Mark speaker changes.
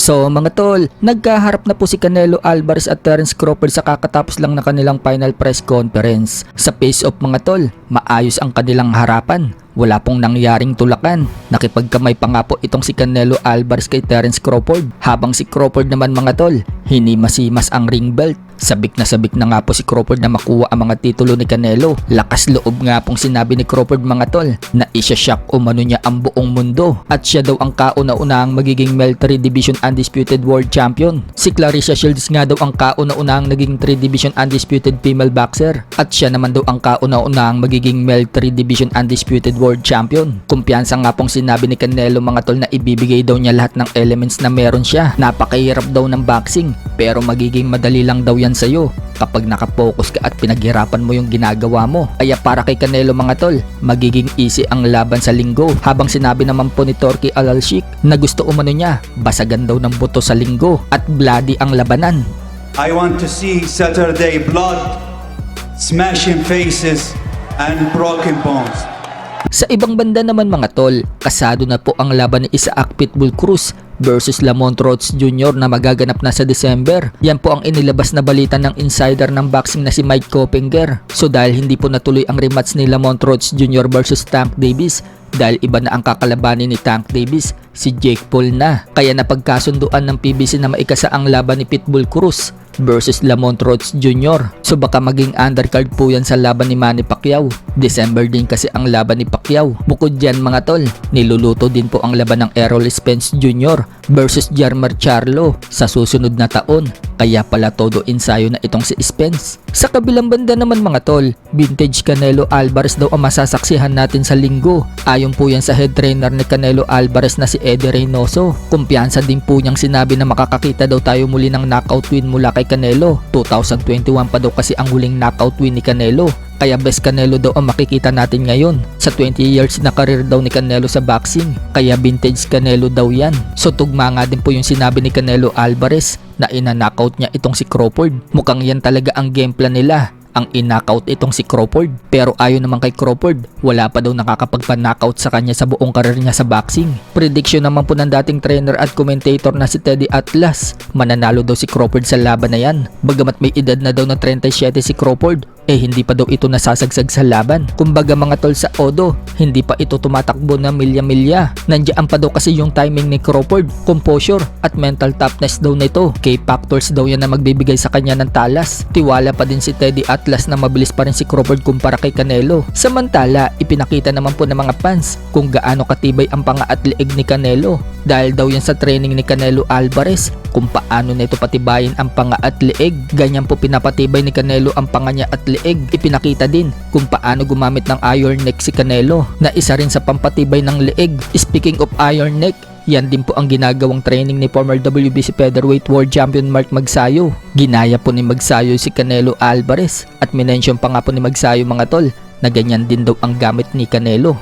Speaker 1: So mga tol, nagkaharap na po si Canelo Alvarez at Terence Crawford sa kakatapos lang na kanilang final press conference. Sa face-off mga tol, maayos ang kanilang harapan. Wala pong nangyaring tulakan. Nakipagkamay pa nga po itong si Canelo Alvarez kay Terence Crawford. Habang si Crawford naman mga tol, hinimasimas ang ring belt. Sabik na sabik na nga po si Crawford na makuha ang mga titulo ni Canelo. Lakas loob nga pong sinabi ni Crawford mga tol na isya-shock umano niya ang buong mundo. At siya daw ang kauna-unahang magiging Meltry Division Undisputed World Champion. Si Clarissa Shields nga daw ang kauna-unahang naging 3 Division Undisputed Female Boxer. At siya naman daw ang kauna-unahang magiging Meltry Division Undisputed World Champion. Kumpiyansa nga pong sinabi ni Canelo mga tol na ibibigay daw niya lahat ng elements na meron siya. Napakahirap daw ng boxing pero magiging madali lang daw yan sa'yo kapag nakapokus ka at pinaghirapan mo yung ginagawa mo. Kaya para kay Canelo mga tol, magiging easy ang laban sa linggo. Habang sinabi naman po ni Torky Alalshik na gusto umano niya, basagan daw ng buto sa linggo at bloody ang labanan.
Speaker 2: I want to see Saturday blood, smashing faces, and broken bones.
Speaker 1: Sa ibang banda naman mga tol, kasado na po ang laban ni Isaac Pitbull Cruz versus Lamont Rhodes Jr. na magaganap na sa December. Yan po ang inilabas na balita ng insider ng boxing na si Mike Coppinger. So dahil hindi po natuloy ang rematch ni Lamont Rhodes Jr. versus Tank Davis, dahil iba na ang kakalabanin ni Tank Davis, si Jake Paul na. Kaya napagkasunduan ng PBC na maikasa ang laban ni Pitbull Cruz versus Lamont Rhodes Jr. So baka maging undercard po yan sa laban ni Manny Pacquiao. December din kasi ang laban ni Pacquiao. Bukod dyan mga tol, niluluto din po ang laban ng Errol Spence Jr. versus Jarmar Charlo sa susunod na taon. Kaya pala todo ensayo na itong si Spence. Sa kabilang banda naman mga tol, vintage Canelo Alvarez daw ang masasaksihan natin sa linggo. Ayon po yan sa head trainer ni Canelo Alvarez na si Eddie Reynoso. Kumpiyansa din po niyang sinabi na makakakita daw tayo muli ng knockout win mula kay Canelo. 2021 pa daw kasi ang huling knockout win ni Canelo. Kaya best Canelo daw ang makikita natin ngayon. Sa 20 years na career daw ni Canelo sa boxing. Kaya vintage Canelo daw yan. So tugma nga din po yung sinabi ni Canelo Alvarez na ina-knockout niya itong si Crawford. Mukhang yan talaga ang game plan nila ang in-knockout itong si Crawford. Pero ayon naman kay Crawford, wala pa daw nakakapagpa-knockout sa kanya sa buong karir niya sa boxing. Prediction naman po ng dating trainer at commentator na si Teddy Atlas, mananalo daw si Crawford sa laban na yan. Bagamat may edad na daw na 37 si Crawford, eh hindi pa daw ito nasasagsag sa laban. Kumbaga mga tol sa Odo, hindi pa ito tumatakbo na milya-milya. Nandiyan pa daw kasi yung timing ni Crawford, composure at mental toughness daw nito. K-factors daw yan na magbibigay sa kanya ng talas. Tiwala pa din si Teddy Atlas na mabilis pa rin si Crawford kumpara kay Canelo. Samantala, ipinakita naman po ng mga fans kung gaano katibay ang panga at leeg ni Canelo. Dahil daw yan sa training ni Canelo Alvarez kung paano nito patibayin ang panga at leeg. Ganyan po pinapatibay ni Canelo ang panga niya at leeg. Ipinakita din kung paano gumamit ng iron neck si Canelo na isa rin sa pampatibay ng leeg. Speaking of iron neck, yan din po ang ginagawang training ni former WBC featherweight world champion Mark Magsayo. Ginaya po ni Magsayo si Canelo Alvarez at minention pa nga po ni Magsayo mga tol na ganyan din daw ang gamit ni Canelo.